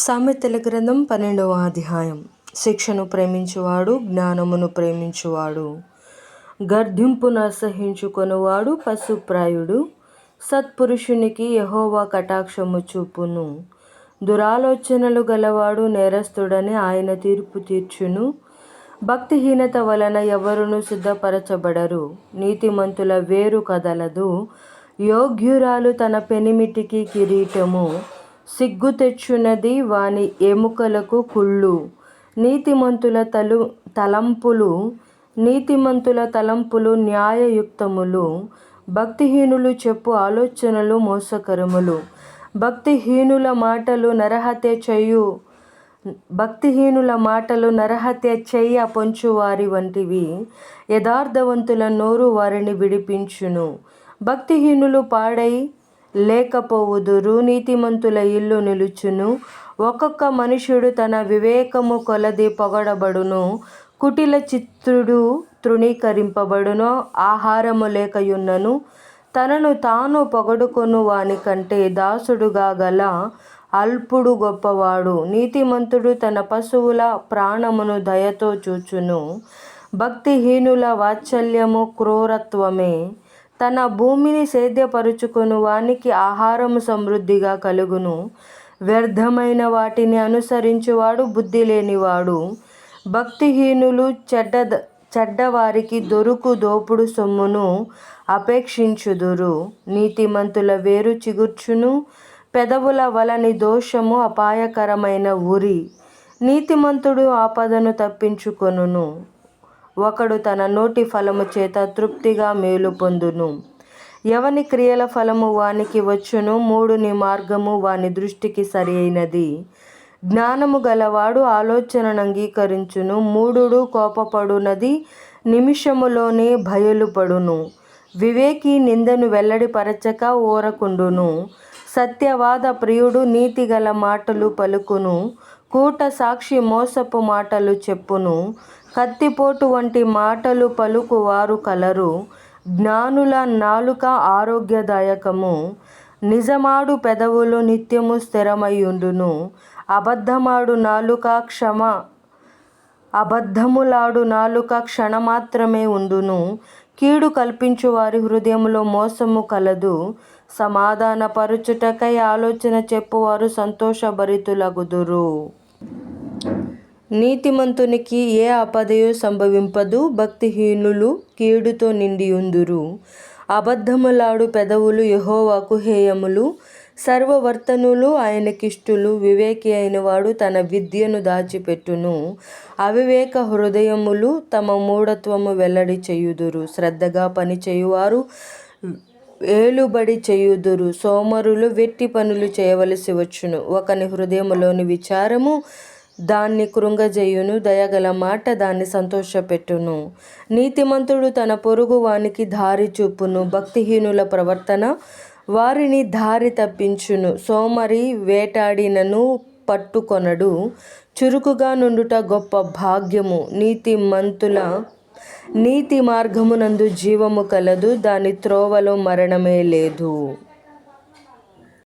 సామెతల గ్రంథం పన్నెండవ అధ్యాయం. శిక్షను ప్రేమించువాడు జ్ఞానమును ప్రేమించువాడు. గర్ధింపును అసహించుకొనువాడు పశుప్రాయుడు. సత్పురుషునికి యహోవా కటాక్షము చూపును. దురాలోచనలు గలవాడు నేరస్తుడని ఆయన తీర్పు తీర్చును. భక్తిహీనత వలన ఎవరును సిద్ధపరచబడరు. నీతిమంతుల వేరు కదలదు. యోగ్యురాలు తన పెనిమిటికి కిరీటము. సిగ్గు తెచ్చునది వాని ఎముకలకు కుళ్ళు. నీతిమంతుల తలు తలంపులు నీతిమంతుల తలంపులు న్యాయయుక్తములు. భక్తిహీనులు చెప్పు ఆలోచనలు మోసకరములు. భక్తిహీనుల మాటలు నరహత్య చేయు భక్తిహీనుల మాటలు నరహత్య చెయ్య పొంచువారి వంటివి. యథార్థవంతుల నోరు వారిని విడిపించును. భక్తిహీనులు పాడై లేకపోవుదురు. నీతిమంతుల ఇల్లు నిలుచును. ఒక్కొక్క మనుషుడు తన వివేకము కొలది పొగడబడును. కుటిల చిత్రుడు తృణీకరింపబడును. ఆహారము లేకయున్నను. తనను తాను పొగడుకొను వాని కంటే దాసుడుగా గల అల్పుడు గొప్పవాడు. నీతిమంతుడు తన పశువుల ప్రాణమును దయతో చూచును. భక్తిహీనుల వాత్సల్యము క్రూరత్వమే. తన భూమిని సేద్యపరుచుకొను వానికి ఆహారము సమృద్ధిగా కలుగును. వ్యర్థమైన వాటిని అనుసరించువాడు బుద్ధి లేనివాడు భక్తిహీనులు చెడ్డ చెడ్డవారికి దొరుకు దోపుడు సొమ్మును అపేక్షించుదురు. నీతిమంతుల వేరు చిగుర్చును. పెదవుల వలని దోషము అపాయకరమైన ఉరి నీతిమంతుడు ఆపదను తప్పించుకొనును. ఒకడు తన నోటి ఫలము చేత తృప్తిగా మేలు పొందును. ఎవని క్రియల ఫలము వానికి వచ్చును మూడుని మార్గము వాని దృష్టికి సరి అయినది జ్ఞానము గలవాడు ఆలోచనను అంగీకరించును మూడుడు కోపపడునది నిమిషములోనే బయలుపడును వివేకి నిందను వెల్లడిపరచక ఊరకుండును. సత్యవాద ప్రియుడు నీతిగల మాటలు పలుకును కూట సాక్షి మోసపు మాటలు చెప్పును. కత్తిపోటు వంటి మాటలు పలుకువారు కలరు. జ్ఞానుల నాలుక ఆరోగ్యదాయకము. నిజమాడు పెదవులు నిత్యము స్థిరమయ్యుండును. అబద్ధమాడు నాలుక క్షమ అబద్ధములాడు నాలుక క్షణమాత్రమే ఉండును. కీడు కల్పించు వారి హృదయంలో మోసము కలదు. సమాధానపరుచుటకై ఆలోచన చెప్పువారు సంతోషభరితులగుదురు. నీతిమంతునికి ఏ ఆపదయు సంభవింపదు భక్తిహీనులు కీడుతో నిండియుందురు. అబద్ధములాడు పెదవులు యహోవాకు హేయములు. సర్వవర్తనులు ఆయనకిష్టులు వివేకి అయినవాడు తన విద్యను దాచిపెట్టును. అవివేక హృదయములు తమ మూఢత్వము వెల్లడి చేయుదురు. శ్రద్ధగా పని చేయువారు ఏలుబడి చేయుదురు. సోమరులు వెట్టి పనులు చేయవలసి వచ్చును. ఒకని హృదయములోని విచారము దాన్ని కృంగజేయును దయగల మాట దాన్ని సంతోషపెట్టును. నీతిమంతుడు తన పొరుగు వానికి దారి చూపును భక్తిహీనుల ప్రవర్తన వారిని దారి తప్పించును. సోమరి వేటాడినను పట్టుకొనడు. చురుకుగా నుండుట గొప్ప భాగ్యము. నీతిమంతుల నీతి మార్గమునందు జీవము కలదు. దాని త్రోవలో మరణమే లేదు.